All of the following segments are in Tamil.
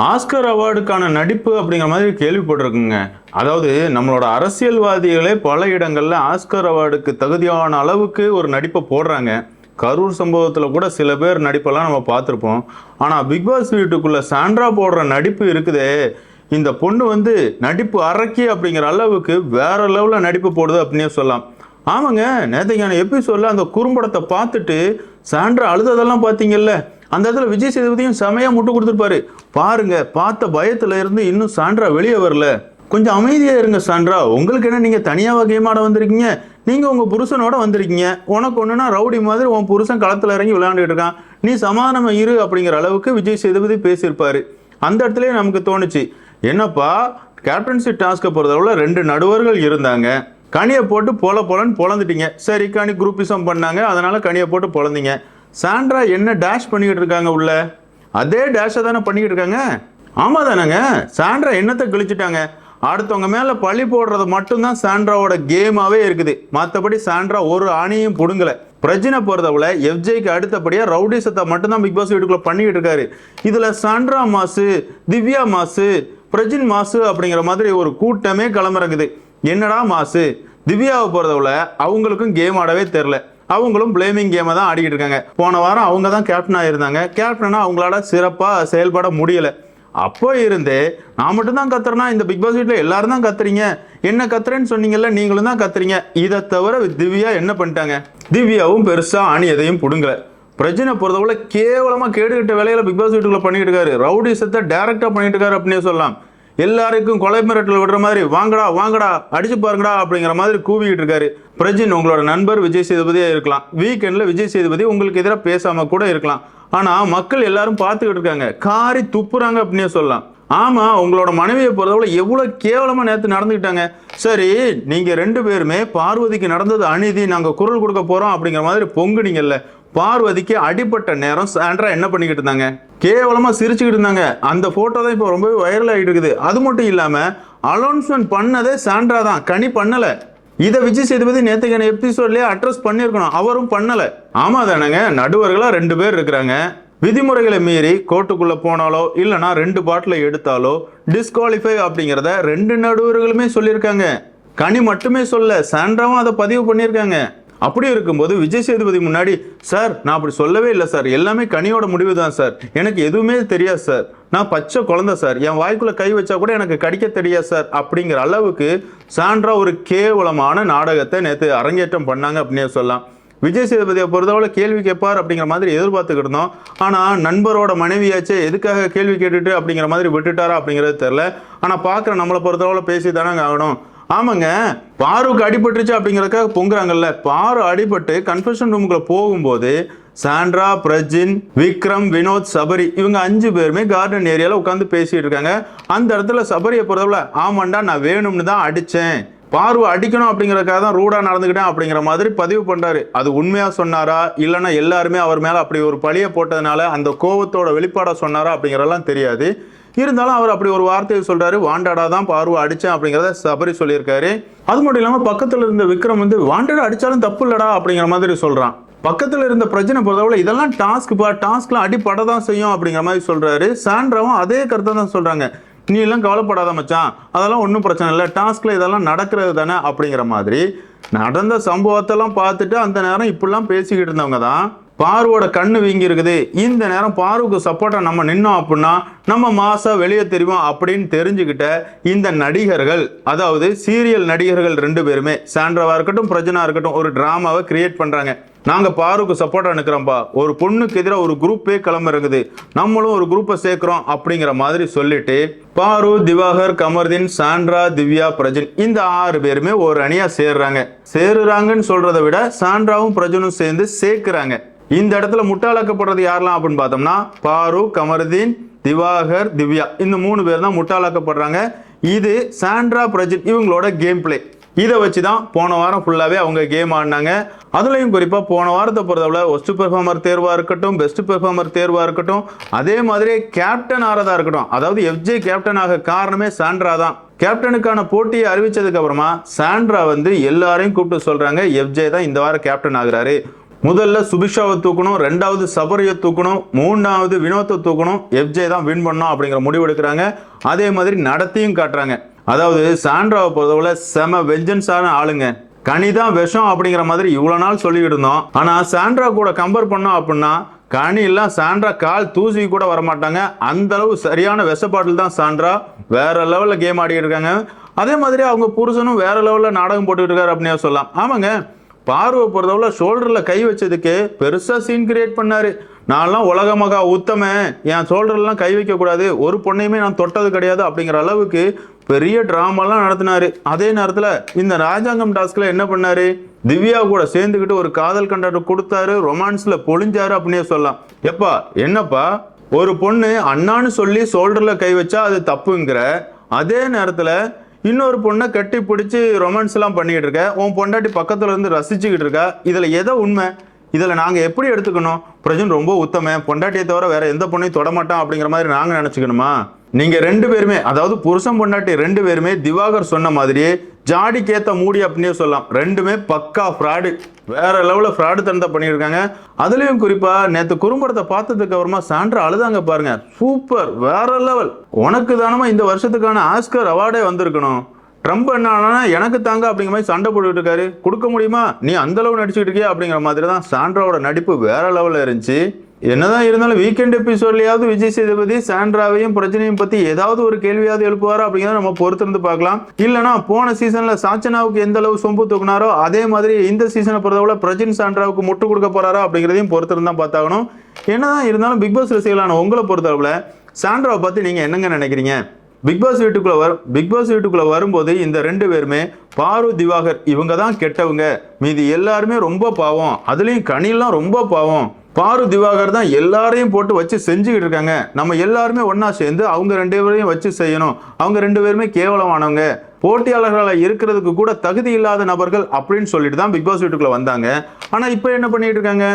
ஆஸ்கர் அவார்டுக்கான நடிப்பு அப்படிங்கிற மாதிரி கேள்விப்பட்டிருக்குங்க. அதாவது நம்மளோட அரசியல்வாதிகளே பல இடங்களில் ஆஸ்கர் அவார்டுக்கு தகுதியான அளவுக்கு ஒரு நடிப்பை போடுறாங்க. கரூர் சம்பவத்தில் கூட சில பேர் நடிப்பெல்லாம் நம்ம பார்த்துருப்போம். ஆனால் பிக் பாஸ் சாண்ட்ரா போடுற நடிப்பு இருக்குதே. இந்த பொண்ணு வந்து நடிப்பு அரக்கி அப்படிங்கிற அளவுக்கு வேற லெவலில் நடிப்பு போடுது அப்படின்னே சொல்லலாம். ஆமாங்க நேற்றுக்கான எபிசோடில் அந்த குறும்படத்தை பார்த்துட்டு சாண்ட்ரா அழுததெல்லாம் பார்த்தீங்கல்ல? அந்த இடத்துல விஜய் சேதுபதியும் செமையாக முட்டு கொடுத்துருப்பாரு. பாருங்க பார்த்த பயத்துல இருந்து இன்னும் சாண்ட்ரா வெளியே வரல. கொஞ்சம் அமைதியாக இருங்க சாண்ட்ரா. உங்களுக்கு என்ன நீங்க தனியாக கேமாட வந்திருக்கீங்க? நீங்க உங்க புருஷனோட வந்திருக்கீங்க. உனக்கு ஒண்ணுனா ரவுடி மாதிரி உன் புருஷன் களத்துல இறங்கி விளையாண்டுட்டு இருக்கான். நீ சமாதானமாக இரு அப்படிங்கிற அளவுக்கு விஜய் சேதுபதி பேசியிருப்பாரு. அந்த இடத்துலயே நமக்கு தோணுச்சு. என்னப்பா கேப்டன்சி டாஸ்க்கை பொறுத்தளவுல ரெண்டு நடுவர்கள் இருந்தாங்க. கனியை போட்டு பொல பொலன்னு பொழந்துட்டீங்க. சரி கனி குரூப்பிசம் பண்ணாங்க. அதனால கனியை போட்டு பொழந்தீங்க. சாண்ட்ரா என்ன டேஷ் பண்ணிக்கிட்டு இருக்காங்க உள்ள? அதே டேஷை தானே பண்ணிக்கிட்டு இருக்காங்க ஆமாம் தானேங்க. சாண்ட்ரா என்னத்தை கிழிச்சிட்டாங்க? அடுத்தவங்க மேலே பழி போடுறது மட்டும்தான் சாண்ட்ராவோட கேமாகவே இருக்குது. மற்றபடி சாண்ட்ரா ஒரு ஆணியும் பிடுங்கலை. பிரச்சனை பொறுத்தவரை எஃப்ஜேக்கு அடுத்தபடியாக ரவுடிசத்தை மட்டும்தான் பிக் பாஸ் வீட்டுக்குள்ள பண்ணிக்கிட்டு இருக்காரு. இதில் சாண்ட்ரா மாசு திவ்யா மாசு பிரஜின் மாசு அப்படிங்கிற மாதிரி ஒரு கூட்டமே கிளம்புறங்குது என்னடா மாசு? திவ்யாவை பொறுத்தவரை அவங்களுக்கும் கேம் ஆடவே தெரில அவங்களும் பிளேமிங் கேமை தான் ஆடிக்கிட்டு இருக்காங்க. போன வாரம் அவங்க தான் கேப்டனாக இருந்தாங்க கேப்டனா அவங்களால சிறப்பாக செயல்பட முடியலை. அப்போ இருந்தே நான் மட்டும் தான் கத்துறேன்னா இந்த பிக் பாஸ் வீட்டில் எல்லாரும் தான் கத்துறீங்க. என்ன கத்துறேன்னு சொன்னீங்கல்ல நீங்களும் தான் கத்துறீங்க. இதை தவிர திவ்யா என்ன பண்ணிட்டாங்க? திவ்யாவும் பெருசாக அணி எதையும் பிடுங்கல. பிரச்சனை பொறுத்தவரை கேவலமாக கேடுகிட்ட வேலையில பிக் பாஸ் வீட்டுக்குள்ள பண்ணிட்டு இருக்காரு. ரவுடிசத்தை டேரக்டாக பண்ணிட்டு இருக்காரு அப்படின்னே சொல்லலாம். எல்லாருக்கும் கொலை மிரட்டல் விடுற மாதிரி வாங்கடா வாங்கடா அடிச்சு பாருங்கடா அப்படிங்கிற மாதிரி கூவிக்கிட்டு இருக்காரு. பிரஜின் உங்களோட நண்பர் விஜய் சேதுபதியே இருக்கலாம். வீக்கெண்ட்ல விஜய் சேதுபதி உங்களுக்கு எதிராக பேசாம கூட இருக்கலாம். ஆனா மக்கள் எல்லாரும் பார்த்துக்கிட்டு இருக்காங்க. காரி துப்புறாங்க அப்படின்னே சொல்லலாம். ஆமா உங்களோட மனைவியை பொறுத்தவரை எவ்வளவு கேவலமா நேற்று நடந்துக்கிட்டாங்க. சரி நீங்க ரெண்டு பேருமே பார்வதிக்கு நடந்தது அநீதி நாங்க குரல் கொடுக்க போறோம் அப்படிங்கிற மாதிரி பொங்குனீங்கல்ல. பார்வதிக்கு அடிப்பட்ட நேரம் சாண்ட்ரா என்ன பண்ணிக்கிட்டு இருந்தாங்க? கேவலமாக சிரிச்சுக்கிட்டு இருந்தாங்க. அந்த ஃபோட்டோ தான் இப்போ ரொம்பவே வைரல் ஆகிட்டு இருக்குது. அது மட்டும் இல்லாமல் அனௌன்ஸ்மெண்ட் பண்ணதே சாண்ட்ரா தான். கனி பண்ணலை. இதை விஜய் சேதுபதி நேற்றுக்கான எபிசோட்லேயே அட்ரஸ் பண்ணியிருக்கணும். அவரும் பண்ணலை. ஆமா தானேங்க நடுவர்களாக ரெண்டு பேர் இருக்கிறாங்க. விதிமுறைகளை மீறி கோர்ட்டுக்குள்ளே போனாலோ இல்லைனா ரெண்டு பாட்டில் எடுத்தாலோ டிஸ்குவாலிஃபை அப்படிங்கிறத ரெண்டு நடுவர்களுமே சொல்லியிருக்காங்க. கனி மட்டுமே சொல்ல சாண்ட்ராவும் அதை பதிவு பண்ணியிருக்காங்க. அப்படி இருக்கும்போது விஜய் சேதுபதி முன்னாடி சார் நான் அப்படி சொல்லவே இல்லை சார். எல்லாமே கனியோட முடிவு தான் சார். எனக்கு எதுவுமே தெரியாது சார். நான் பச்சை குழந்தை சார். என் வாய்க்குள்ள கை வச்சா கூட எனக்கு கடிக்க தெரியாது சார். அப்படிங்கிற அளவுக்கு சான்றா ஒரு கேவலமான நாடகத்தை நேற்று அரங்கேற்றம் பண்ணாங்க அப்படின்னே சொல்லலாம். விஜய் சேதுபதியை பொறுத்தவரை கேள்வி கேட்பார் அப்படிங்கிற மாதிரி எதிர்பார்த்துக்கிட்டு இருந்தோம். ஆனால் நண்பரோட மனைவியாச்சே எதுக்காக கேள்வி கேட்டுட்டு அப்படிங்கிற மாதிரி விட்டுட்டாரா? அப்படிங்கிறது தெரில ஆனால் பார்க்குற நம்மளை பொறுத்தவரை பேசி தானே ஆகணும். ஆமாங்க. பாருக்கு அடிபட்டுருச்சு அப்படிங்கறதுக்காக பொங்குறாங்கல்ல. பாரு அடிபட்டு கன்ஃபெஷன் ரூமுக்குள்ள போகும்போது சாண்ட்ரா பிரஜின் விக்ரம் வினோத் சபரி இவங்க அஞ்சு பேருமே கார்டன் ஏரியாவில் உட்காந்து பேசிட்டு இருக்காங்க. அந்த இடத்துல சபரியை பொறுத்தவரை ஆமாண்டா நான் வேணும்னு தான் அடித்தேன் பார்வை அடிக்கணும் அப்படிங்கிறக்காக தான் ரூடாக நடந்துக்கிட்டேன் அப்படிங்கிற மாதிரி பதிவு பண்ணுறாரு அது உண்மையாக சொன்னாரா? இல்லைன்னா எல்லாருமே அவர் மேலே அப்படி ஒரு பழியை போட்டதுனால அந்த கோவத்தோட வெளிப்பாடாக சொன்னாரா அப்படிங்கறதெல்லாம் தெரியாது. இருந்தாலும் அவர் அப்படி ஒரு வார்த்தையை சொல்றாரு வாண்டாடா தான் பார்வை அடிச்சேன் அப்படிங்கிறத சபரி சொல்லியிருக்காரு. அது மட்டும் இல்லாமல் பக்கத்தில் இருந்த விக்ரம் வந்து வாண்டடா அடிச்சாலும் தப்பு இல்லடா அப்படிங்கிற மாதிரி சொல்றான். பக்கத்தில் இருந்த பிரச்சனை பொறுத்தவரை இதெல்லாம் டாஸ்க் பா டாஸ்க்லாம் அடிப்பட தான் செய்யும் அப்படிங்கிற மாதிரி சொல்றாரு. சாண்ட்ராவும் அதே கருத்தை தான் சொல்றாங்க. நீ எல்லாம் கவலைப்படாத மச்சான் அதெல்லாம் ஒன்றும் பிரச்சனை இல்லை. டாஸ்க்ல இதெல்லாம் நடக்கிறது தானே அப்படிங்கிற மாதிரி நடந்த சம்பவத்தெல்லாம் பார்த்துட்டு அந்த நேரம் இப்படிலாம் பேசிக்கிட்டு இருந்தவங்க தான் பார்வோட கண்ணு வீங்கி இருக்குது இந்த நேரம் பார்வுக்கு சப்போர்ட்டாக நம்ம நின்னோம் அப்படின்னா நம்ம மாசா வெளியே தெரியும் அப்படின்னு தெரிஞ்சுக்கிட்ட இந்த நடிகர்கள் அதாவது சீரியல் நடிகர்கள் ரெண்டு பேருமே சாண்ட்ராவாக இருக்கட்டும் பிரஜனா இருக்கட்டும் ஒரு டிராமாவை கிரியேட் பண்ணுறாங்க நாங்கள் பாருக்கு சப்போர்ட்டாக நிற்கிறோம்ப்பா ஒரு பொண்ணுக்கு எதிராக ஒரு குரூப்பே கிளம்புறது நம்மளும் ஒரு குரூப்பை சேர்க்குறோம் அப்படிங்கிற மாதிரி சொல்லிட்டு பாரு திவாகர் கமர்தீன் சாண்ட்ரா திவ்யா பிரஜன் இந்த ஆறு பேருமே ஒரு அணியாக சேர்றாங்க. சேருறாங்கன்னு சொல்றதை விட சாண்ட்ராவும் பிரஜனும் சேர்ந்து சேர்க்குறாங்க. இந்த இடத்துல முட்டாளாக்கப்படுறது யாரெல்லாம் அப்படின்னு பார்த்தோம்னா பாரு கமருதீன் திவாகர் திவ்யா. இந்த மூணு பேர் தான் முட்டாளாக்கப்படுறாங்க. இது சாண்ட்ரா பிரஜித் இவங்களோட கேம் பிளே இதை வச்சு தான் போன வாரம் ஃபுல்லாகவே அவங்க கேம் ஆடினாங்க. அதுலேயும் குறிப்பாக போன வாரத்தை பொறுத்தவரை ஒஸ்ட் பெர்ஃபார்மர் தேர்வாக இருக்கட்டும் பெஸ்ட் பெர்ஃபார்மர் தேர்வாக இருக்கட்டும் அதே மாதிரி கேப்டன் ஆறதா இருக்கட்டும். அதாவது எஃப்ஜே கேப்டன் ஆக காரணமே சாண்ட்ரா தான். கேப்டனுக்கான போட்டியை அறிவிச்சதுக்கு அப்புறமா சாண்ட்ரா வந்து எல்லாரையும் கூப்பிட்டு சொல்றாங்க எஃப்ஜே தான் இந்த வாரம் கேப்டன் ஆகுறாரு. முதல்ல சுபிஷாவை தூக்கணும் ரெண்டாவது சபரியை தூக்கணும் மூணாவது வினோத்தை தூக்கணும். எஃப்ஜே தான் வின் பண்ணோம் அப்படிங்கிற முடிவு எடுக்கிறாங்க. அதே மாதிரி நடத்தியும் காட்டுறாங்க. அதாவது சாண்ட்ராவை பொறுத்தவரை செம வெஞ்சன்ஸான ஆளுங்க. கனிதான் விஷம் அப்படிங்கிற மாதிரி இவ்வளோ நாள் சொல்லிக்கிட்டு இருந்தோம். ஆனால் சாண்ட்ரா கூட கம்பேர் பண்ணோம் அப்படின்னா கனியெல்லாம் சாண்ட்ரா கால் தூசி கூட வரமாட்டாங்க. அந்த அளவு சரியான விஷப்பாட்டில் தான் சாண்ட்ரா வேற லெவலில் கேம் ஆடிக்கிட்டு இருக்காங்க. அதே மாதிரி அவங்க புருஷனும் வேற லெவலில் நாடகம் போட்டுக்கிட்டு இருக்காரு அப்படின்னே சொல்லலாம். ஆமாங்க. பார்வை பொறுத்தவரை ஷோல்டரில் கை வச்சதுக்கு பெருசாக சீன் கிரியேட் பண்ணார். நான்லாம் உலக மகா உத்தமன். என் ஷோல்டர்லாம் கை வைக்கக்கூடாது. ஒரு பொண்ணையுமே நான் தொட்டது கிடையாது அப்படிங்கிற அளவுக்கு பெரிய ட்ராமாலாம் நடத்தினாரு. அதே நேரத்தில் இந்த ராஜாங்கம் டாஸ்கில் என்ன பண்ணார்? திவ்யா கூட சேர்ந்துக்கிட்டு ஒரு காதல் கண்டாட்டம் கொடுத்தாரு. ரொமான்ஸில் பொழிஞ்சாரு அப்படின்னே சொல்லலாம். எப்பா என்னப்பா? ஒரு பொண்ணு அண்ணான்னு சொல்லி ஷோல்டரில் கை வச்சா அது தப்புங்கிற. அதே நேரத்தில் இன்னொரு பொண்ணை கட்டி பிடிச்சி ரொமான்ஸ் எல்லாம் பண்ணிக்கிட்டு இருக்க. உன் பொண்டாட்டி பக்கத்துல இருந்து ரசிச்சுக்கிட்டு இருக்க. இதுல எதை உண்மை? இதில் நாங்கள் எப்படி எடுத்துக்கணும்? பிரஜன் ரொம்ப உத்தம. பொண்டாட்டியை தவிர வேற எந்த பொண்ணையும் தொடமாட்டான் அப்படிங்கிற மாதிரி நாங்கள் நினச்சிக்கணுமா? நீங்கள் ரெண்டு பேருமே அதாவது புருஷன் பொண்டாட்டி ரெண்டு பேருமே திவாகர் சொன்ன மாதிரியே ஜாடிக்கேற்ற மூடி அப்படின்னே சொல்லலாம். ரெண்டுமே பக்கா ஃப்ராடு வேற லெவலில் ஃப்ராடு தனத்தை பண்ணியிருக்காங்க. அதுலேயும் குறிப்பாக நேற்று குறும்படத்தை பார்த்ததுக்கு அப்புறமா சாண்ட்ரா அழுதாங்க பாருங்க. சூப்பர். வேற லெவல் உனக்கு தானமா இந்த வருஷத்துக்கான ஆஸ்கர் அவார்டே வந்திருக்கணும். ட்ரம்ப் என்ன எனக்கு தாங்க அப்படிங்கிற மாதிரி சண்டை போட்டுட்டு இருக்காரு. கொடுக்க முடியுமா? நீ அந்தளவு நடிச்சுக்கிட்டு இருக்கியா அப்படிங்கிற மாதிரி தான் சாண்ட்ராவோட நடிப்பு வேற லெவலில் இருந்துச்சு. என்னதான் இருந்தாலும் வீக்கெண்ட் எபிசோட்லயாவது விஜய் சேதுபதி சாண்ட்ராவையும் பிரச்சனையும் பத்தி ஏதாவது ஒரு கேள்வியாவது எழுப்புவாரா அப்படிங்கிறத நம்ம பொறுத்திருந்து பார்க்கலாம். இல்லனா போன சீசன்ல சாச்சனாவுக்கு எந்த அளவு சொம்பு தூக்குனாரோ அதே மாதிரி இந்த சீசனை பொறுத்தவரை பிரஜின் சாண்ட்ராவுக்கு முட்டு கொடுக்க போறாரோ அப்படிங்கிறதையும் பொறுத்திருந்து தான் பார்த்தாகணும். என்னதான் இருந்தாலும் பிக் பாஸ் ரசிகளான உங்களை பொறுத்தளவுல சாண்ட்ராவை பத்தி நீங்க என்னங்க நினைக்கிறீங்க? பிக் பாஸ் வீட்டுக்குள்ள வரும் பிக் பாஸ் வீட்டுக்குள்ளே வரும்போது இந்த ரெண்டு பேருமே பாரு திவாகர் இவங்க தான் கெட்டவங்க. மீதி எல்லாருமே ரொம்ப பாவம். அதுலேயும் கனிலாம் ரொம்ப பாவம். பாரு திவாகர் தான் எல்லாரையும் போட்டு வச்சு செஞ்சுக்கிட்டு இருக்காங்க. நம்ம எல்லாருமே ஒன்றா சேர்ந்து அவங்க ரெண்டு பேரையும் வச்சு செய்யணும். அவங்க ரெண்டு பேருமே கேவலமானவங்க. போட்டியாளர்களாக இருக்கிறதுக்கு கூட தகுதி இல்லாத நபர்கள் அப்படின்னு சொல்லிட்டு தான் பிக் பாஸ் வந்தாங்க. ஆனால் இப்போ என்ன பண்ணிட்டு இருக்காங்க?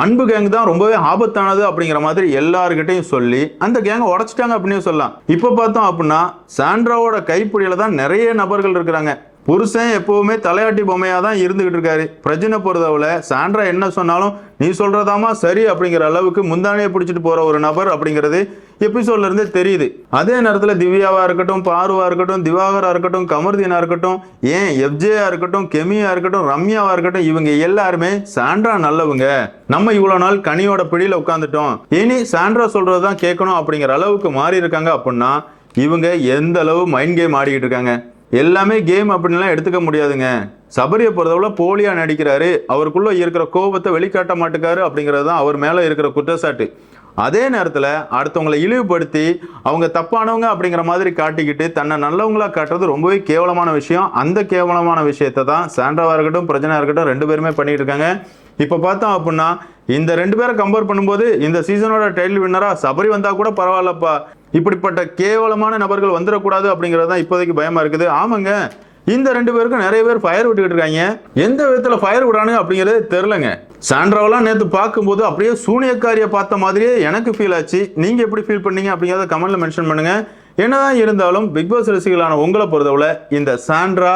அன்பு கேங் தான் ரொம்பவே ஆபத்தானது அப்படிங்கிற மாதிரி எல்லாருக்கிட்டையும் சொல்லி அந்த கேங்கை உடச்சிட்டாங்க அப்படின்னு சொல்லலாம். இப்போ பார்த்தோம் அப்படின்னா சாண்ட்ராவோட கைப்பிடியில தான் நிறைய நபர்கள் இருக்கிறாங்க. புருஷன் எப்பவுமே தலையாட்டி பொம்மையாக தான் இருந்துகிட்டு இருக்காரு. பிரச்சனை பொறுத்தவரை சாண்ட்ரா என்ன சொன்னாலும் நீ சொல்றதாமா சரி அப்படிங்கிற அளவுக்கு முந்தானையை பிடிச்சிட்டு போற ஒரு நபர் அப்படிங்கிறது எபிசோட்ல இருந்தே தெரியுது. அதே நேரத்தில் திவ்யாவா இருக்கட்டும் பார்வா இருக்கட்டும் திவாகரா இருக்கட்டும் கமர்தீனா இருக்கட்டும் ஏன் எஃப்ஜேயா இருக்கட்டும் கெமியா இருக்கட்டும் ரம்யாவா இருக்கட்டும் இவங்க எல்லாருமே சாண்ட்ரா நல்லவங்க. நம்ம இவ்வளவு நாள் கனியோட பிடியில உட்காந்துட்டோம் இனி சாண்ட்ரா சொல்றதுதான் கேட்கணும் அப்படிங்கிற அளவுக்கு மாறி இருக்காங்க அப்படின்னா இவங்க எந்த அளவு மைண்ட் கேம் ஆடிக்கிட்டு இருக்காங்க. எல்லாமே கேம் அப்படின்லாம் எடுத்துக்க முடியாதுங்க. சபரியை பொறுத்தவரை போலியா நடிக்கிறாரு. அவருக்குள்ள இருக்கிற கோபத்தை வெளிக்காட்ட மாட்டுக்காரு அப்படிங்கிறது தான் அவர் மேல இருக்கிற குற்றச்சாட்டு. அதே நேரத்தில் அடுத்தவங்களை இழிவுபடுத்தி அவங்க தப்பானவங்க அப்படிங்கிற மாதிரி காட்டிக்கிட்டு தன்னை நல்லவங்களாக காட்டுறது ரொம்பவே கேவலமான விஷயம். அந்த கேவலமான விஷயத்தை தான் சாண்ட்ராவாக இருக்கட்டும் பிரச்சனையாக இருக்கட்டும் ரெண்டு பேருமே பண்ணிட்டு இருக்காங்க. இப்போ பார்த்தோம் அப்படின்னா இந்த ரெண்டு பேரை கம்பேர் பண்ணும்போது இந்த சீசனோட டைட்டில் வின்னராக சபரி வந்தால் கூட பரவாயில்லப்பா. இப்படிப்பட்ட கேவலமான நபர்கள் வந்துடக்கூடாது அப்படிங்கிறது தான் இப்போதைக்கு பயமாக இருக்குது. ஆமாங்க இந்த ரெண்டு பேருக்கும் நிறைய பேர் ஃபயர் விட்டுக்கிட்டு இருக்காங்க. எந்த விதத்தில் ஃபயர் விடானுங்க அப்படிங்கிறது தெரிலங்க சாண்ட்ராவெல்லாம் நேற்று பார்க்கும்போது அப்படியே சூனியக்காரியை பார்த்த மாதிரியே எனக்கு ஃபீல் ஆச்சு. நீங்கள் எப்படி ஃபீல் பண்ணீங்க அப்படிங்கிறத கமெண்ட்ல மென்ஷன் பண்ணுங்க. என்னதான் இருந்தாலும் பிக் பாஸ் ரசிகர்களான உங்களை பொறுத்தவரை இந்த சாண்ட்ரா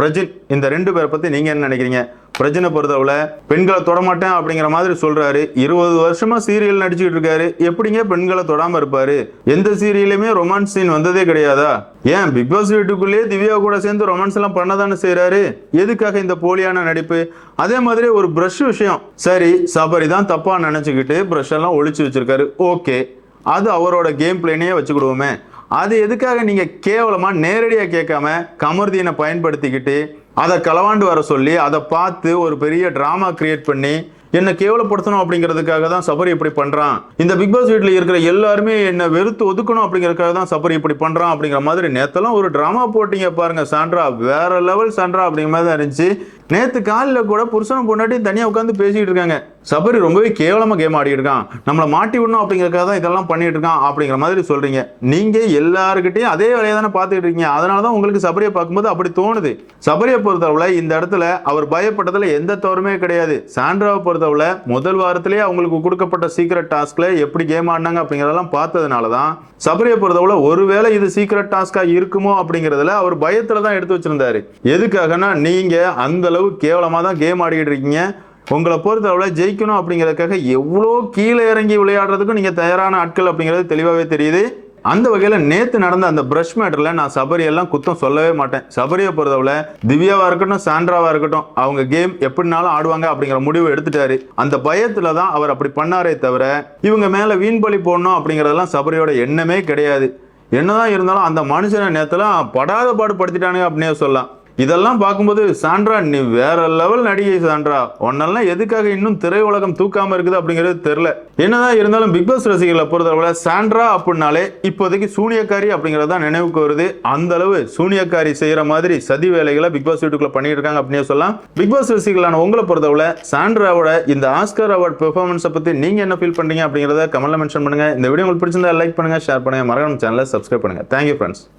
பிரஜித் இந்த ரெண்டு பேரை பற்றி நீங்கள் என்ன நினைக்கிறீங்க? பிரச்சனை பொறுத்தவரை பெண்களை தொடமாட்டேன் அப்படிங்கிற மாதிரி சொல்றாரு. இருபது வருஷமா சீரியல் நடிச்சுக்கிட்டு இருக்காரு. எப்படிங்க பெண்களை தொடாம இருப்பாரு? எந்த சீரியலுமே ரொமான்ஸ் சீன் வந்ததே கிடையாதா? ஏன் பிக் பாஸ் வீட்டுக்குள்ளேயே திவ்யா கூட சேர்ந்து ரொமான்ஸ் எல்லாம் பண்ணதானே செய்யறாரு எதுக்காக இந்த போலியான நடிப்பு? அதே மாதிரி ஒரு பிரஷ் விஷயம். சரி சபரி தான் தப்பா நினைச்சுக்கிட்டு பிரஷ் எல்லாம் ஒழிச்சு வச்சிருக்காரு. ஓகே. அது அவரோட கேம் பிளேனையே வச்சுக்கிடுவோமே. அது எதுக்காக நீங்க கேவலமா நேரடியா கேட்காம கமர்தீனை பயன்படுத்திக்கிட்டு அதை களவாண்டு வர சொல்லி அதை பார்த்து ஒரு பெரிய ட்ராமா கிரியேட் பண்ணி என்னை கேவலப்படுத்தணும் அப்படிங்கிறதுக்காக தான் சபரி இப்படி பண்ணுறான் இந்த பிக் பாஸ் வீட்டில் இருக்கிற எல்லாருமே என்னை வெறுத்து ஒதுக்கணும் அப்படிங்கிறதுக்காக தான் சபரி இப்படி பண்ணுறான் அப்படிங்கிற மாதிரி நேத்தெல்லாம் ஒரு ட்ராமா போட்டிங்க பாருங்க சாண்ட்ரா. வேற லெவல் சாண்ட்ரா அப்படிங்கிற மாதிரி தான் இருந்துச்சு. நேத்து காலில் கூட புருஷனும் பொண்டாட்டி தனியாக உட்காந்து பேசிகிட்டு இருக்காங்க. சபரி ரொம்பவே கேவலமாக கேம் ஆடிட்டு இருக்கான். நம்மளை மாட்டி விடணும் அப்படிங்கிறக்காக தான் இதெல்லாம் பண்ணிட்டு இருக்கான் அப்படிங்கிற மாதிரி சொல்கிறீங்க நீங்கள் எல்லாருக்கிட்டையும் அதே வேலையை தானே பார்த்துக்கிட்டு இருக்கீங்க. அதனால தான் உங்களுக்கு சபரியை பார்க்கும்போது அப்படி தோணுது. சபரியை பொறுத்தவரை இந்த இடத்துல அவர் பயப்பட்டதில் எந்த தவறுமே கிடையாது. சாண்ட்ராவை பொறுத்தவரை முதல் வாரத்திலேயே அவங்களுக்கு கொடுக்கப்பட்ட சீக்ரெட் டாஸ்கில் எப்படி கேம் ஆடினாங்க அப்படிங்கிறதெல்லாம் பார்த்ததுனால தான் சபரியை பொறுத்தவரை ஒருவேளை இது சீக்ரெட் டாஸ்காக இருக்குமோ அப்படிங்கிறதுல அவர் பயத்தில் தான் எடுத்து வச்சிருந்தாரு. எதுக்காகனா நீங்கள் அந்த அளவு கேவலமாக தான் கேம் ஆடிக்கிட்டு இருக்கீங்க. உங்களை பொறுத்தளவுல ஜெயிக்கணும் அப்படிங்கிறதுக்காக எவ்வளோ கீழே இறங்கி விளையாடுறதுக்கும் நீங்கள் தயாரான ஆட்கள் அப்படிங்கிறது தெளிவாகவே தெரியுது. அந்த வகையில் நேற்று நடந்த அந்த பிரஷ் மேட்டரில் நான் சபரியெல்லாம் குத்தம் சொல்லவே மாட்டேன். சபரியை பொறுத்தவரை திவ்யாவாக இருக்கட்டும் சாண்ட்ராவாக இருக்கட்டும் அவங்க கேம் எப்படினாலும் ஆடுவாங்க அப்படிங்கிற முடிவு எடுத்துட்டாரு. அந்த பயத்தில் தான் அவர் அப்படி பண்ணாரே தவிர இவங்க மேலே வீண் பலி போடணும் அப்படிங்கிறதெல்லாம் சபரியோட எண்ணமே கிடையாது. என்னதான் இருந்தாலும் அந்த மனுஷனை நேரத்தில் படாத பாடு படுத்திட்டானுங்க அப்படின்னே சொல்லலாம். இதெல்லாம் பார்க்கும்போது சாண்ட்ரா நீ வேற லெவல் நடிகை சாண்ட்ரா. உன்னெல்லாம் எதுக்காக இன்னும் திரையுலகம் தூக்காம இருக்குது அப்படிங்கிறது தெரியல. என்னதான் இருந்தாலும் பிக் பாஸ் ரசிகர்களை பொறுத்தவரை சாண்ட்ரா அப்படின்னாலே இப்போதைக்கு சூனியக்காரி அப்படிங்கிறது தான் நினைவுக்கு வருது. அந்த அளவு சூனியக்காரி செய்யற மாதிரி சதி வேலைகளை பிக் பாஸ் வீட்டுக்குள்ள பண்ணிட்டு இருக்காங்க அப்படின்னு சொல்லலாம். பிக் பாஸ் ரசிகர்களான உங்களை பொறுத்தவரை சாண்ட்ராவோட இந்த ஆஸ்கர் அவார்ட் பெர்ஃபார்மன்ஸை பத்தி நீங்க என்ன ஃபீல் பண்றீங்க அப்படிங்கிறத கமெண்ட்ல மென்ஷன் பண்ணுங்க. இந்த வீடியோ உங்களுக்கு பிடிச்சிருந்தா லைக் பண்ணுங்க ஷேர் பண்ணுங்க. மறக்காம சேனலை சப்ஸ்கிரைப் பண்ணுங்க. Thank you friends